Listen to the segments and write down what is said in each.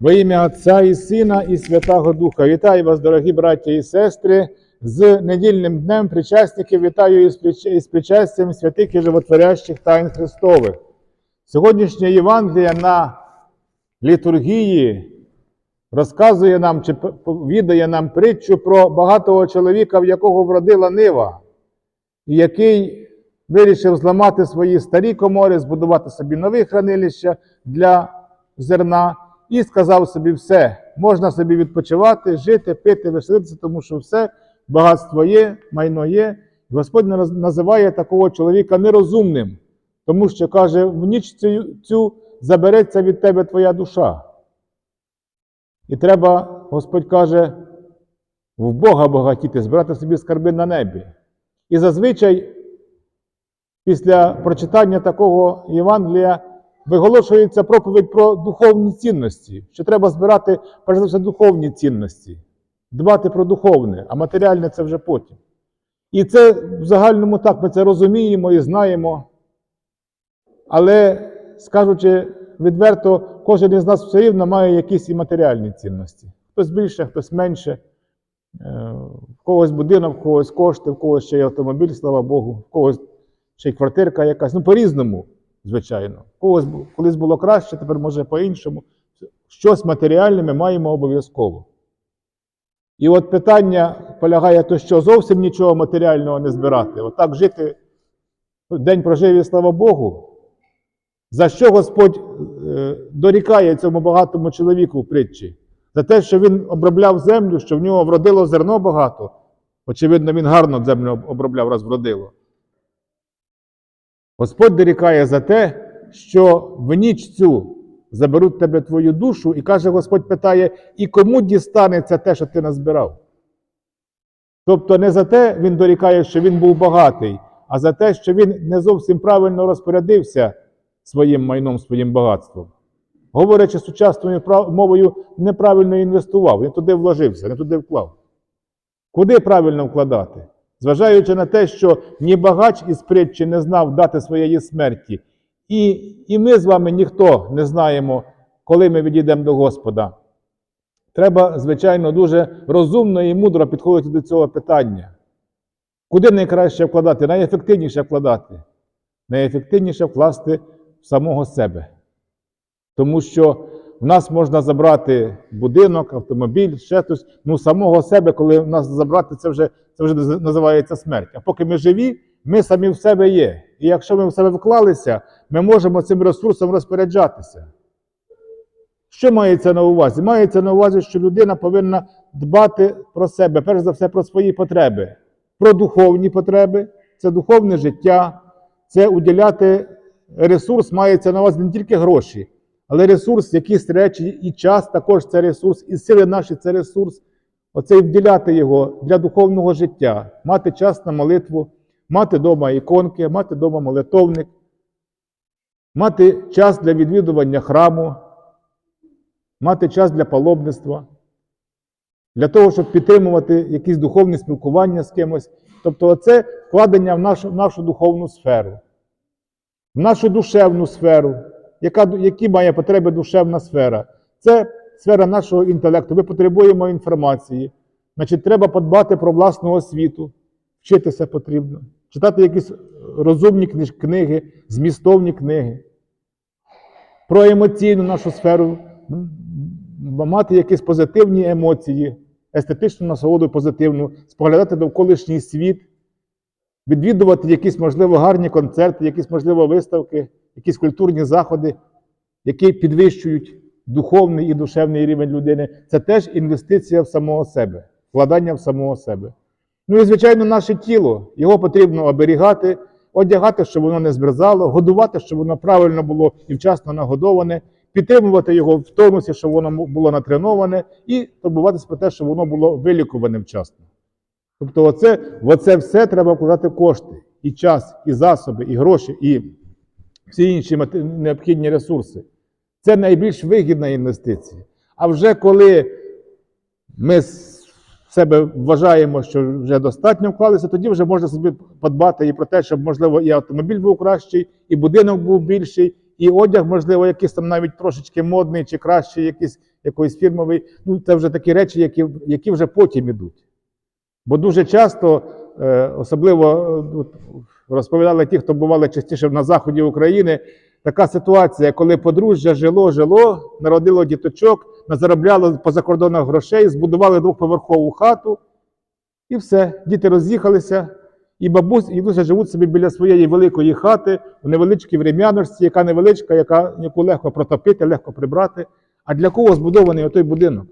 Во ім'я Отця і Сина, і Святого Духа. Вітаю вас, дорогі браті і сестри, з недільним днем причасників. Вітаю із причастям святих і животворящих тайн Христових. Сьогоднішнє Євангеліє на літургії розказує нам чи віддає нам притчу про багатого чоловіка, в якого вродила нива, і який вирішив зламати свої старі комори, збудувати собі нові хранилища для зерна, і сказав собі все, можна собі відпочивати, жити, пити, веселитися, тому що все, багатство є, майно є. Господь називає такого чоловіка нерозумним, тому що каже, в ніч цю, цю забереться від тебе твоя душа. І треба, Господь каже, в Бога багатіти, збирати собі скарби на небі. І зазвичай після прочитання такого Євангелія виголошується проповідь про духовні цінності, що треба збирати, перш за все, духовні цінності, дбати про духовне, а матеріальне це вже потім. І це в загальному так, ми це розуміємо і знаємо. Але, скажучи відверто, кожен із нас все рівно має якісь і матеріальні цінності. Хтось більше, хтось менше. Е, В когось будинок, в когось кошти, в когось ще й автомобіль, слава Богу, в когось ще й квартирка якась. Ну, по-різному, звичайно. Когось колись було краще, тепер може по-іншому. Щось матеріальне ми маємо обов'язково. І от питання полягає то, що зовсім нічого матеріального не збирати. Отак жити, день прожив і слава Богу. За що Господь е, дорікає цьому багатому чоловіку в притчі? За те, що він обробляв землю, що в нього вродило зерно багато. Очевидно, він гарно землю обробляв, раз вродило. Господь дорікає за те, що в ніч цю заберуть тебе твою душу, і каже, Господь питає, і кому дістанеться те, що ти назбирав? Тобто не за те він дорікає, що він був багатий, а за те, що він не зовсім правильно розпорядився своїм майном, своїм багатством. Говорячи сучасною мовою, неправильно інвестував, не туди вложився, не туди вклав. Куди правильно вкладати? Зважаючи на те, що ні багач із притчі не знав дати своєї смерті, і, і ми з вами ніхто не знаємо, коли ми відійдемо до Господа. Треба, звичайно, дуже розумно і мудро підходити до цього питання. Куди найкраще вкладати? Найефективніше вкладати. Найефективніше вкласти в самого себе. Тому що в нас можна забрати будинок, автомобіль, ще щось. Ну, самого себе, коли в нас забрати, це вже, це вже називається смерть. А поки ми живі, ми самі в себе є. І якщо ми в себе вклалися, ми можемо цим ресурсом розпоряджатися. Що мається на увазі? Мається на увазі, що людина повинна дбати про себе, перш за все, про свої потреби, про духовні потреби, це духовне життя, це уділяти ресурс, мається на увазі не тільки гроші, але ресурс, якісь речі, і час також це ресурс, і сили наші це ресурс. Оце і вділяти його для духовного життя, мати час на молитву, мати вдома іконки, мати вдома молитовник, мати час для відвідування храму, мати час для паломництва, для того, щоб підтримувати якісь духовні спілкування з кимось. Тобто, це вкладення в нашу, в нашу духовну сферу, в нашу душевну сферу, яка, які має потреби душевна сфера. Це сфера нашого інтелекту. Ми потребуємо інформації. Значить, треба подбати про власну освіту, вчитися потрібно, читати якісь розумні книги, змістовні книги про емоційну нашу сферу, мати якісь позитивні емоції, естетичну насолоду позитивну, споглядати довколишній світ, відвідувати якісь, можливо, гарні концерти, якісь, можливо, виставки, якісь культурні заходи, які підвищують духовний і душевний рівень людини. Це теж інвестиція в самого себе, вкладання в самого себе. Ну і, звичайно, наше тіло. Його потрібно оберігати, одягати, щоб воно не змерзало, годувати, щоб воно правильно було і вчасно нагодоване, підтримувати його в тонусі, щоб воно було натреноване, і турбуватися про те, щоб воно було вилікуване вчасно. Тобто, оце, оце все треба вкладати кошти, і час, і засоби, і гроші, і всі інші необхідні ресурси. Це найбільш вигідна інвестиція. А вже коли ми себе вважаємо, що вже достатньо вклалися, тоді вже можна собі подбати і про те, щоб, можливо, і автомобіль був кращий, і будинок був більший, і одяг, можливо, якийсь там навіть трошечки модний чи кращий, якийсь, якоїсь фірмової. Ну, це вже такі речі, які, які вже потім ідуть. Бо дуже часто, особливо е, розповідали ті, хто бували частіше на заході України, така ситуація, коли подружжя жило, жило, народило діточок, назаробляло по закордонах грошей, збудували двохповерхову хату, і все. Діти роз'їхалися, і бабусь, і дідуся живуть собі біля своєї великої хати в невеличкій врем'яності, яка невеличка, яка, яку легко протопити, легко прибрати. А для кого збудований отой будинок?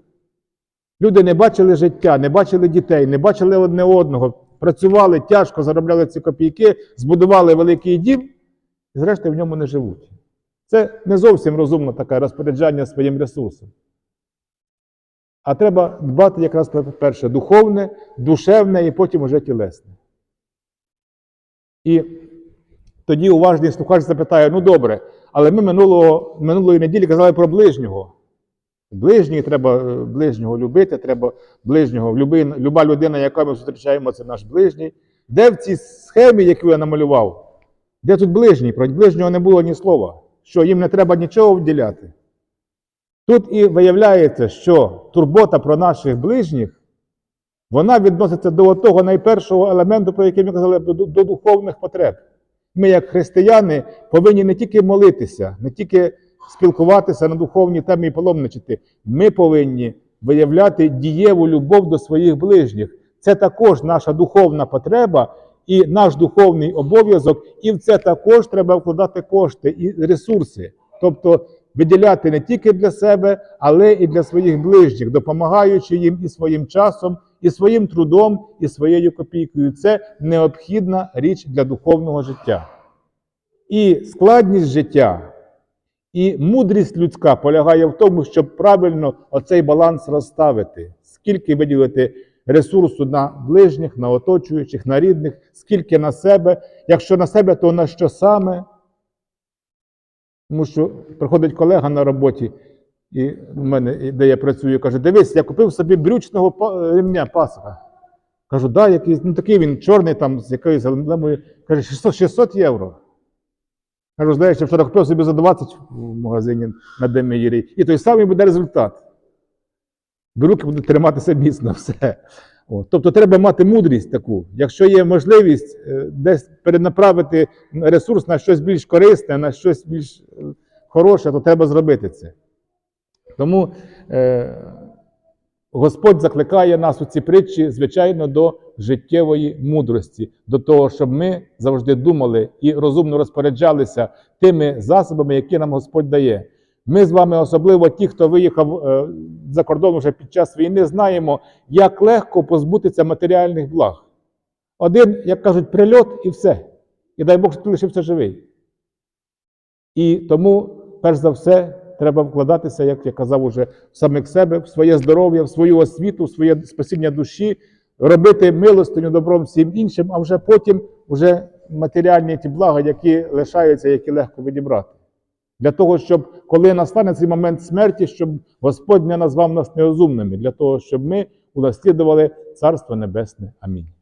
Люди не бачили життя, не бачили дітей, не бачили одне одного, працювали тяжко, заробляли ці копійки, збудували великий дім, і зрештою в ньому не живуть. Це не зовсім розумно таке розпоряджання своїм ресурсом. А треба дбати якраз про перше духовне, душевне і потім уже тілесне. І тоді уважний слухач запитає: ну добре, але ми минулого, минулої неділі казали про ближнього. Ближній треба е, ближнього любити, треба ближнього. Люба людина, яка ми зустрічаємо, це наш ближній. Де в цій схемі, яку я намалював, де тут ближній? Про ближнього не було ні слова. Що їм не треба нічого вділяти. Тут і виявляється, що турбота про наших ближніх, вона відноситься до того найпершого елементу, про який ми казали, до, до духовних потреб. Ми, як християни, повинні не тільки молитися, не тільки спілкуватися на духовні теми і паломничати. Ми повинні виявляти дієву любов до своїх ближніх. Це також наша духовна потреба і наш духовний обов'язок, і в це також треба вкладати кошти і ресурси. Тобто виділяти не тільки для себе, але і для своїх ближніх, допомагаючи їм і своїм часом, і своїм трудом, і своєю копійкою. Це необхідна річ для духовного життя. І складність життя, і мудрість людська полягає в тому, щоб правильно оцей баланс розставити, скільки виділити ресурсу на ближніх, на оточуючих, на рідних, скільки на себе. Якщо на себе, то на що саме? Тому що приходить колега на роботі, і в мене, де я працюю, каже: дивись, я купив собі брючного ремня пасха. Кажу, да, якийсь, ну такий він чорний, там з якоюсь емблемою. Каже, 600, 600 євро. Кажу, знаєш, я вчора купив собі за 20 в магазині на Демієрі, і той самий буде результат. Руки будуть триматися міцно все. От. Тобто треба мати мудрість таку. Якщо є можливість е, десь перенаправити ресурс на щось більш корисне, на щось більш е, хороше, то треба зробити це. Тому е, Господь закликає нас у ці притчі, звичайно, до життєвої мудрості, до того, щоб ми завжди думали і розумно розпоряджалися тими засобами, які нам Господь дає. Ми з вами, особливо ті, хто виїхав е, за кордон вже під час війни, знаємо, як легко позбутися матеріальних благ. Один, як кажуть, прильот і все. І дай Бог, що ти лишився живий. І тому, перш за все, треба вкладатися, як я казав уже, в самих себе, в своє здоров'я, в свою освіту, в своє спасіння душі, робити милостиню добром всім іншим, а вже потім вже матеріальні ті блага, які лишаються, які легко відібрати. Для того, щоб коли настане цей момент смерті, щоб Господь не назвав нас неозумними, для того, щоб ми унаслідували Царство Небесне. Амінь.